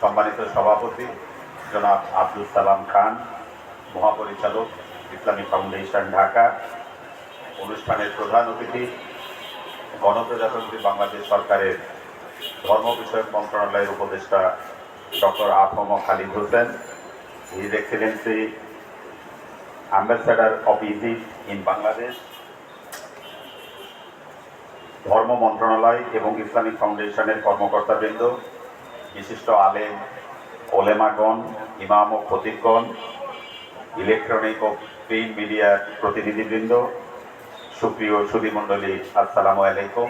সম্মানিত সভাপতি, জনাব আব্দুল সালাম খান, মহাপরিচালক ইসলামী ফাউন্ডেশন ঢাকা। অনুষ্ঠানের প্রধান অতিথি, গণপ্রজাতন্ত্রী বাংলাদেশ সরকারের ধর্ম বিষয়ক মন্ত্রণালয়ের উপদেষ্টা doctor AFM Khalid Hossain his excellency ambassador of Egypt in Bangladesh, ধর্ম মন্ত্রণালয় এবং ইসলামিক ফাউন্ডেশনের কর্মকর্তাবৃন্দ বিশিষ্ট আলেম, ওলেমাগণ, ইমাম ও খতিবগণ, ইলেকট্রনিক ও প্রিন্ট মিডিয়ার প্রতিনিধিবৃন্দ, সুপ্রিয় সুধীমণ্ডলী আসসালামু আলাইকুম।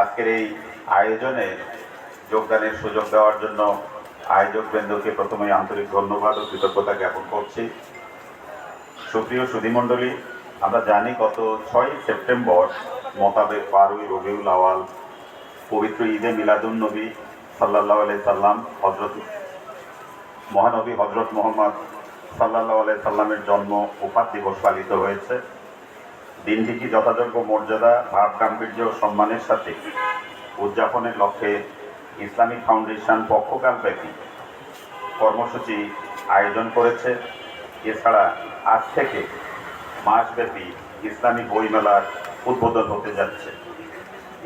আজকের এই আয়োজনে যোগদানের সুযোগ দেওয়ার জন্য আয়োজকবৃন্দকে প্রথমে আন্তরিক ধন্যবাদ ও কৃতজ্ঞতা জ্ঞাপন করছি। সুপ্রিয় সুধীমণ্ডলী আমরা জানি গত ছয় সেপ্টেম্বর মোতাবেক বারোই রবিউল আওয়াল পবিত্র ঈদে মিলাদুন নবী সাল্লাহ আলাই সাল্লাম হজরত মহানবী হজরত মোহাম্মদ সাল্লাহ আলাই সাল্লামের জন্ম উপাত দিবস পালিত হয়েছে। দিনটিকে যথাযোগ্য মর্যাদা, ভাব, গাম্ভীর্য ও সম্মানের সাথে? উদযাপনের লক্ষ্যে ইসলামিক ফাউন্ডেশন পক্ষকালব্যাপী কর্মসূচি আয়োজন করেছে। এছাড়া আজ থেকে মাসব্যাপী ইসলামিক বইমেলার উদ্বোধন হতে যাচ্ছে।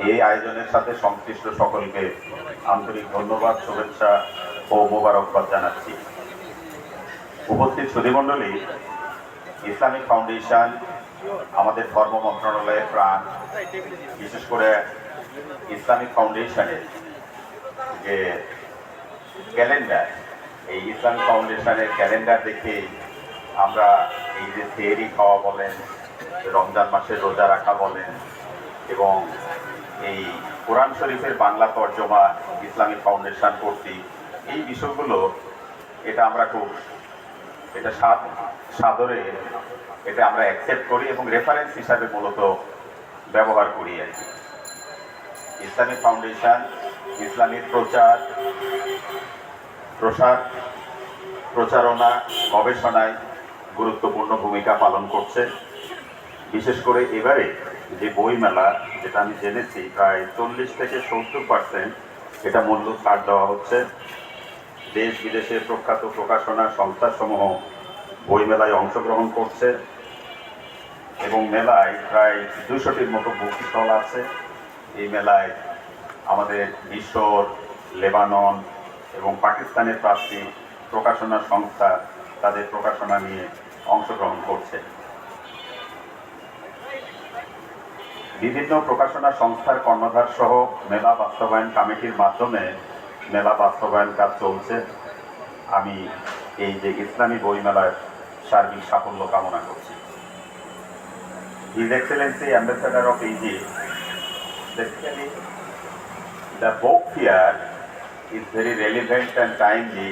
এই আয়োজনের সাথে সংশ্লিষ্ট সকলকে আন্তরিক ধন্যবাদ, শুভেচ্ছা ও মোবারকবাদ জানাচ্ছি। উপস্থিত সুধীমণ্ডলী, ইসলামিক ফাউন্ডেশন, আমাদের ধর্ম মন্ত্রণালয়ের প্রাণ, বিশেষ করে ইসলামিক ফাউন্ডেশনের যে ক্যালেন্ডার, এই ইসলামিক ফাউন্ডেশনের ক্যালেন্ডার দেখে আমরা এই যে থেরি খাওয়া বলেন, রমজান মাসে রোজা রাখা বলেন এবং এই কোরআন শরীফের বাংলা তর্জমা, ইসলামিক ফাউন্ডেশন কর্তৃক, এই বিষয়গুলো এটা আমরা খুব, এটা সাদ- সাদরে এটা আমরা অ্যাকসেপ্ট করি এবং রেফারেন্স হিসাবে মূলত ব্যবহার করি আর কি। ইসলামিক ফাউন্ডেশন, ইসলামিক প্রচার, প্রসার, প্রচারণা, গবেষণায় গুরুত্বপূর্ণ ভূমিকা পালন করছে। বিশেষ করে এবারে যে বইমেলা, যেটা আমি জেনেছি, প্রায় চল্লিশ থেকে সত্তর পার্সেন্ট এটা মূল্য ছাড় দেওয়া হচ্ছে। দেশ বিদেশের প্রখ্যাত প্রকাশনা সংস্থাসমূহ বইমেলায় অংশগ্রহণ করছে এবং মেলায় প্রায় দুশোটির মতো বুক আছে। এই মেলায় আমাদের মিশর, লেবানন এবং পাকিস্তানের প্রার্থী প্রকাশনা সংস্থা তাদের প্রকাশনা নিয়ে অংশগ্রহণ করছে। বিভিন্ন প্রকাশনা সংস্থার কর্ণধার সহ মেলা বাস্তবায়ন কমিটির মাধ্যমে মেলা বাস্তবায়ন কাজ চলছে। আমি এই যে ইসলামী বইমেলার সার্বিক সাফল্য কামনা করছি। His excellency ambassador of easy the book here is very relevant and timely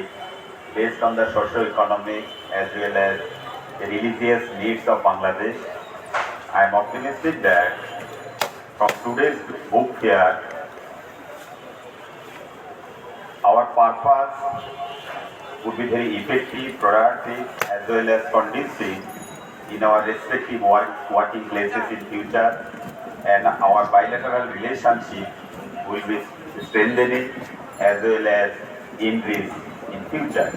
based on the social economic as well as religious needs of Bangladesh I am optimistic that from today's book here, our purpose would be very effective, productive, as well as conducive in our respective work, working places in future, and our bilateral relationship will be strengthening as well as increase in future.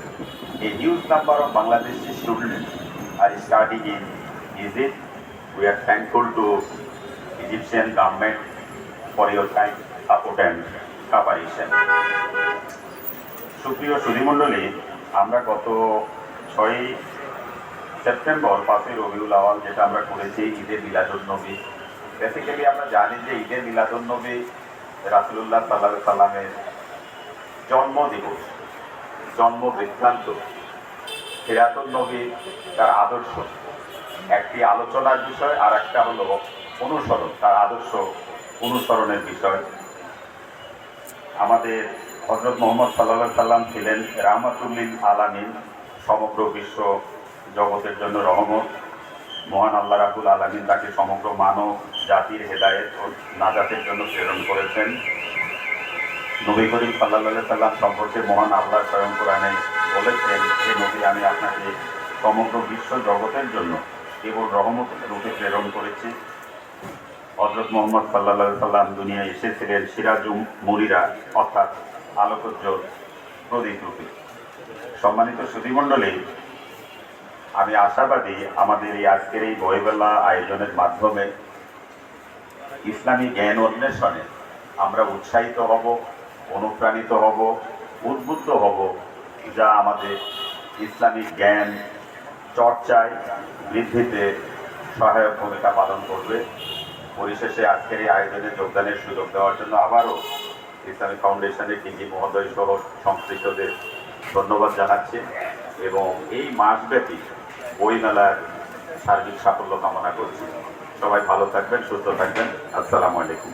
A huge number of Bangladeshi students are studying in Egypt. We are thankful to Egyptian government for your kind support and cooperation. সুপ্রিয় সুধীমণ্ডলী আমরা গত ছয়ই September, পাঁচই রবিউল আওয়াল যেটা আমরা করেছি ঈদে মিলাদুল নবী। বেসিক্যালি আমরা জানি যে ঈদে মিলাদুল নবী রাসুলুল্লাহ সাল্লাহ সাল্লামের জন্ম দিবস জন্ম বৃত্তান্ত সিরাতুল নবী তার আদর্শ। একটি আলোচনার বিষয় আর একটা হলো অনুসরণ, তার আদর্শ অনুসরণের বিষয়। আমাদের হজরত মোহাম্মদ সাল্লাহ সাল্লাম ছিলেন রাহমাতুল্লিন আলামিন, সমগ্র বিশ্ব জগতের জন্য রহমত। মহান আল্লাহ রাবুল আলমিন তাকে সমগ্র মানব জাতির হেদায়েত ও নাজাতের জন্য প্রেরণ করেছেন। নবী করিম সাল্লাহ সাল্লাম সম্পর্কে মহান আল্লাহ স্বয়ং কোরআনে বলেছেন যে, নবী, আমি আপনাকে সমগ্র বিশ্ব জগতের জন্য কেবল রহমত রূপে প্রেরণ করেছি। হজরত মোহাম্মদ সাল্লাহ সাল্লাম দুনিয়ায় এসেছিলেন সিরাজু মুরিরা, অর্থাৎ আলোকোজ্জ্বল প্রদীপরূপী সম্মানিত সুধীমণ্ডলী আমি আশাবাদী আমাদের এই আজকের এই বইমেলা আয়োজনের মাধ্যমে ইসলামী জ্ঞান অন্বেষণে আমরা উৎসাহিত হব, অনুপ্রাণিত হব, উদ্বুদ্ধ হব যা আমাদের ইসলামিক জ্ঞান চর্চায় বৃদ্ধিতে সহায়ক ভূমিকা পালন করবে। পরিশেষে আজকের এই আয়োজনে যোগদানের সুযোগ দেওয়ার জন্য আবারও ইসলামী ফাউন্ডেশনের ডিজি মহোদয় সহ সংশ্লিষ্টদের ধন্যবাদ জানাচ্ছি এবং এই মাসব্যাপী বইমেলার সার্বিক সাফল্য কামনা করছি। সবাই ভালো থাকবেন, সুস্থ থাকবেন। আসসালামু আলাইকুম।